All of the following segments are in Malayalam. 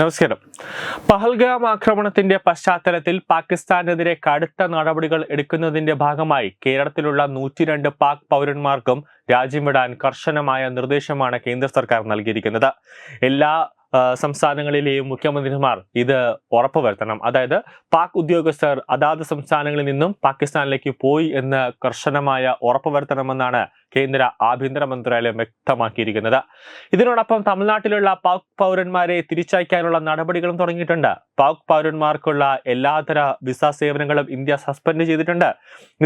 നമസ്കാരം. പഹൽഗാം ആക്രമണത്തിന്റെ പശ്ചാത്തലത്തിൽ പാകിസ്ഥാനെതിരെ കടുത്ത നടപടികൾ എടുക്കുന്നതിന്റെ ഭാഗമായി കേരളത്തിലുള്ള നൂറ്റിരണ്ട് പാക് പൗരന്മാർക്കും രാജ്യം വിടാൻ കർശനമായ നിർദ്ദേശമാണ് കേന്ദ്ര സർക്കാർ നൽകിയിരിക്കുന്നത്. എല്ലാ സംസ്ഥാനങ്ങളിലെയും മുഖ്യമന്ത്രിമാർ ഇത് ഉറപ്പുവരുത്തണം. അതായത് പാക് ഉദ്യോഗസ്ഥർ അതാത് സംസ്ഥാനങ്ങളിൽ നിന്നും പാകിസ്ഥാനിലേക്ക് പോയി എന്ന് കർശനമായ ഉറപ്പുവരുത്തണമെന്നാണ് കേന്ദ്ര ആഭ്യന്തര മന്ത്രാലയം വ്യക്തമാക്കിയിരിക്കുന്നത്. ഇതിനോടൊപ്പം തമിഴ്നാട്ടിലുള്ള പാക് പൗരന്മാരെ തിരിച്ചയക്കാനുള്ള നടപടികളും തുടങ്ങിയിട്ടുണ്ട്. പാക് പൗരന്മാർക്കുള്ള എല്ലാതര വിസ സേവനങ്ങളും ഇന്ത്യ സസ്പെൻഡ് ചെയ്തിട്ടുണ്ട്.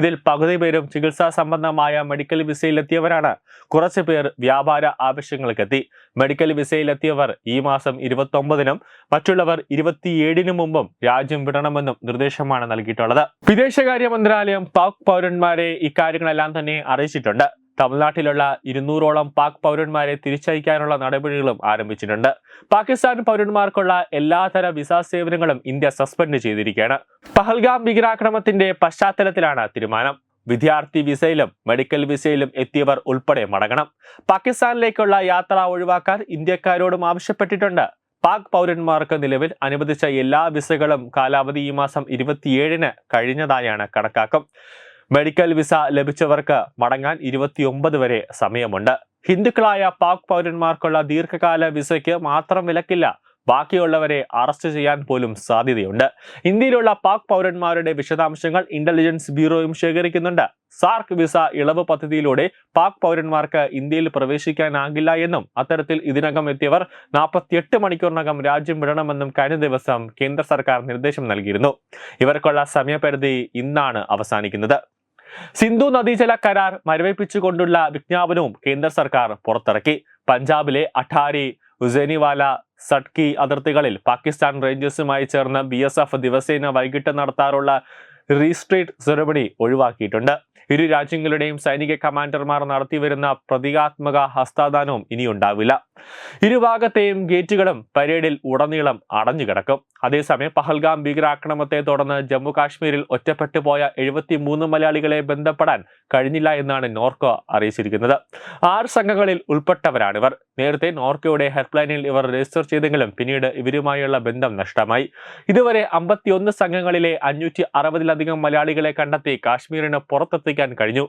ഇതിൽ പകുതി പേരും ചികിത്സാ സംബന്ധമായ മെഡിക്കൽ വിസയിലെത്തിയവരാണ്. കുറച്ച് പേർ വ്യാപാര ആവശ്യങ്ങൾക്കെത്തി. മെഡിക്കൽ വിസയിലെത്തിയവർ ഈ മാസം ഇരുപത്തി ഒമ്പതിനും മറ്റുള്ളവർ ഇരുപത്തിയേഴിനും മുമ്പും രാജ്യം വിടണമെന്നും നിർദ്ദേശമാണ് നൽകിയിട്ടുള്ളത്. വിദേശകാര്യ മന്ത്രാലയം പാക് പൗരന്മാരെ ഇക്കാര്യങ്ങളെല്ലാം തന്നെ അറിയിച്ചിട്ടുണ്ട്. തമിഴ്നാട്ടിലുള്ള ഇരുന്നൂറോളം പാക് പൗരന്മാരെ തിരിച്ചയക്കാനുള്ള നടപടികളും ആരംഭിച്ചിട്ടുണ്ട്. പാകിസ്ഥാൻ പൗരന്മാർക്കുള്ള എല്ലാതര വിസ സേവനങ്ങളും ഇന്ത്യ സസ്പെൻഡ് ചെയ്തിരിക്കുകയാണ്. പഹൽഗാം ഭീകരാക്രമണത്തിന്റെ പശ്ചാത്തലത്തിലാണ് തീരുമാനം. വിദ്യാർത്ഥി വിസയിലും മെഡിക്കൽ വിസയിലും എത്തിയവർ ഉൾപ്പെടെ മടങ്ങണം. പാകിസ്ഥാനിലേക്കുള്ള യാത്ര ഒഴിവാക്കാൻ ഇന്ത്യക്കാരോടും ആവശ്യപ്പെട്ടിട്ടുണ്ട്. പാക് പൗരന്മാർക്ക് നിലവിൽ അനുവദിച്ച എല്ലാ വിസകളും കാലാവധി ഈ മാസം ഇരുപത്തിയേഴിന് കഴിഞ്ഞതായാണ് കണക്കാക്കും. മെഡിക്കൽ വിസ ലഭിച്ചവർക്ക് മടങ്ങാൻ ഇരുപത്തിയൊമ്പത് വരെ സമയമുണ്ട്. ഹിന്ദുക്കളായ പാക് പൗരന്മാർക്കുള്ള ദീർഘകാല വിസയ്ക്ക് മാത്രം വിലക്കില്ല. ബാക്കിയുള്ളവരെ അറസ്റ്റ് ചെയ്യാൻ പോലും സാധ്യതയുണ്ട്. ഇന്ത്യയിലുള്ള പാക് പൗരന്മാരുടെ വിശദാംശങ്ങൾ ഇന്റലിജൻസ് ബ്യൂറോയും ശേഖരിക്കുന്നുണ്ട്. സാർക്ക് വിസ ഇളവ് പദ്ധതിയിലൂടെ പാക് പൗരന്മാർക്ക് ഇന്ത്യയിൽ പ്രവേശിക്കാനാകില്ല എന്നും അത്തരത്തിൽ ഇതിനകം എത്തിയവർ നാൽപ്പത്തിയെട്ട് മണിക്കൂറിനകം രാജ്യം വിടണമെന്നും കഴിഞ്ഞ ദിവസം കേന്ദ്ര സർക്കാർ നിർദ്ദേശം നൽകിയിരുന്നു. ഇവർക്കുള്ള സമയപരിധി ഇന്നാണ് അവസാനിക്കുന്നത്. സിന്ധു നദീജല കരാർ മരവിപ്പിച്ചുകൊണ്ടുള്ള വിജ്ഞാപനവും കേന്ദ്ര സർക്കാർ പുറത്തിറക്കി. പഞ്ചാബിലെ അഠാരി ഉസേനിവാല സട്കി അതിർത്തികളിൽ പാകിസ്ഥാൻ റേഞ്ചേഴ്സുമായി ചേർന്ന് ബി എസ് എഫ് ദിവസേന വൈകിട്ട് നടത്താറുള്ള റീസ്ട്രീറ്റ് സെറമണി ഒഴിവാക്കിയിട്ടുണ്ട്. ഇരു രാജ്യങ്ങളുടെയും സൈനിക കമാൻഡർമാർ നടത്തിവരുന്ന പ്രതീകാത്മക ഹസ്താദാനവും ഇനി ഉണ്ടാവില്ല ഇരുഭാഗത്തെയും ഗേറ്റുകളും പരേഡിൽ ഉടനീളം അടഞ്ഞുകിടക്കും അതേസമയം പഹൽഗാം ഭീകരാക്രമണത്തെ തുടർന്ന് ജമ്മു കാശ്മീരിൽ ഒറ്റപ്പെട്ടു പോയ എഴുപത്തി മൂന്ന് മലയാളികളെ ബന്ധപ്പെടാൻ കഴിഞ്ഞില്ല എന്നാണ് നോർക്കോ അറിയിച്ചിരിക്കുന്നത്. ആറ് സംഘങ്ങളിൽ ഉൾപ്പെട്ടവരാണിവർ. നേരത്തെ നോർക്കോയുടെ ഹെൽപ്പ് ലൈനിൽ ഇവർ രജിസ്റ്റർ ചെയ്തെങ്കിലും പിന്നീട് ഇവരുമായുള്ള ബന്ധം നഷ്ടമായി. ഇതുവരെ അമ്പത്തിയൊന്ന് സംഘങ്ങളിലെ അഞ്ഞൂറ്റി അറുപതിലധികം മലയാളികളെ കണ്ടെത്തി കാശ്മീരിന് പുറത്തെത്തിക്കാൻ കഴിഞ്ഞു.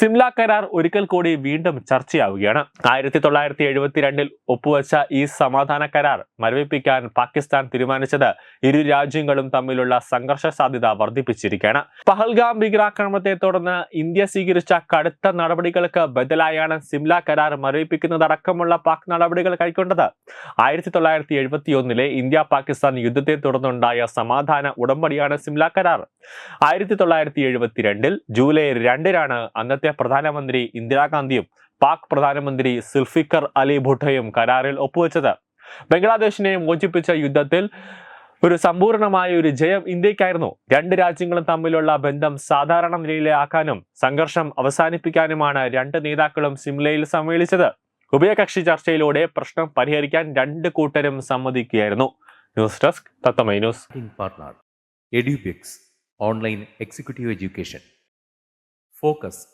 സിംല കരാർ ഒരിക്കൽ കൂടി വീണ്ടും ചർച്ചയാവുകയാണ്. ആയിരത്തി തൊള്ളായിരത്തി എഴുപത്തിരണ്ടിൽ ഒപ്പുവെച്ച ഈ സമാധാന കരാർ മരവിപ്പിക്കാൻ പാകിസ്ഥാൻ തീരുമാനിച്ചത് ഇരു രാജ്യങ്ങളും തമ്മിലുള്ള സംഘർഷ സാധ്യത വർദ്ധിപ്പിച്ചിരിക്കുകയാണ്. പഹൽഗാം ഭീകരാക്രമണത്തെ തുടർന്ന് ഇന്ത്യ സ്വീകരിച്ച കടുത്ത നടപടികൾക്ക് ബദലായാണ് സിംല കരാർ മരവിപ്പിക്കുന്നതടക്കമുള്ള പാക് നടപടികൾ കൈക്കൊണ്ടത്. ആയിരത്തി തൊള്ളായിരത്തി എഴുപത്തി ഒന്നിലെ ഇന്ത്യ പാകിസ്ഥാൻ യുദ്ധത്തെ തുടർന്നുണ്ടായ സമാധാന ഉടമ്പടിയാണ് സിംല കരാർ. ആയിരത്തി തൊള്ളായിരത്തി എഴുപത്തിരണ്ടിൽ ജൂലൈ രണ്ടിനാണ് അന്നത്തെ പ്രധാനമന്ത്രി ഇന്ദിരാഗാന്ധിയും പാക് പ്രധാനമന്ത്രി സുൽഫിക്കർ അലി ഭുട്ടയും കരാറിൽ ഒപ്പുവെച്ചത്. ബംഗ്ലാദേശിനെ മോചിപ്പിച്ച യുദ്ധത്തിൽ ഒരു സമ്പൂർണമായ ഒരു ജയം ഇന്ത്യക്കായിരുന്നു രണ്ട് രാജ്യങ്ങളും തമ്മിലുള്ള ബന്ധം സാധാരണ നിലയിലാക്കാനും സംഘർഷം അവസാനിപ്പിക്കാനുമാണ് രണ്ട് നേതാക്കളും സിംലയിൽ സമ്മേളിച്ചത്. ഉഭയകക്ഷി ചർച്ചയിലൂടെ പ്രശ്നം പരിഹരിക്കാൻ രണ്ട് കൂട്ടരും സമ്മതിക്കുകയായിരുന്നു. News desk തത്തമൈ news. In partner online executive education education.